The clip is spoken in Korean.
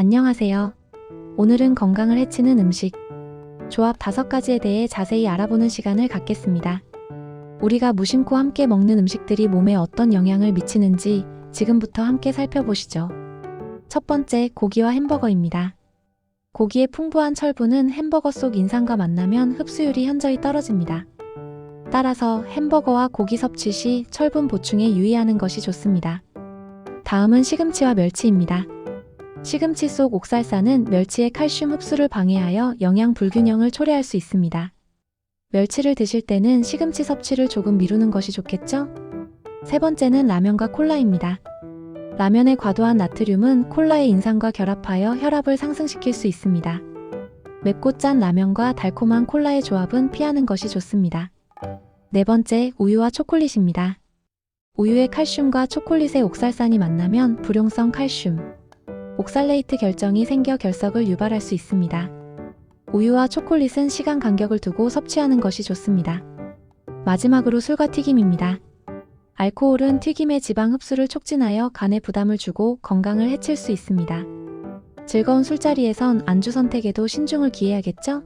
안녕하세요. 오늘은 건강을 해치는 음식, 조합 다섯 가지에 대해 자세히 알아보는 시간을 갖겠습니다. 우리가 무심코 함께 먹는 음식들이 몸에 어떤 영향을 미치는지 지금부터 함께 살펴보시죠. 첫 번째, 고기와 햄버거입니다. 고기의 풍부한 철분은 햄버거 속 인상과 만나면 흡수율이 현저히 떨어집니다. 따라서 햄버거와 고기 섭취 시 철분 보충에 유의하는 것이 좋습니다. 다음은 시금치와 멸치입니다. 시금치 속 옥살산은 멸치의 칼슘 흡수를 방해하여 영양 불균형을 초래할 수 있습니다. 멸치를 드실 때는 시금치 섭취를 조금 미루는 것이 좋겠죠? 세 번째는 라면과 콜라입니다. 라면의 과도한 나트륨은 콜라의 인상과 결합하여 혈압을 상승시킬 수 있습니다. 맵고 짠 라면과 달콤한 콜라의 조합은 피하는 것이 좋습니다. 네 번째, 우유와 초콜릿입니다. 우유의 칼슘과 초콜릿의 옥살산이 만나면 불용성 칼슘, 옥살레이트 결정이 생겨 결석을 유발할 수 있습니다. 우유와 초콜릿은 시간 간격을 두고 섭취하는 것이 좋습니다. 마지막으로 술과 튀김입니다. 알코올은 튀김의 지방 흡수를 촉진하여 간에 부담을 주고 건강을 해칠 수 있습니다. 즐거운 술자리에선 안주 선택에도 신중을 기해야겠죠?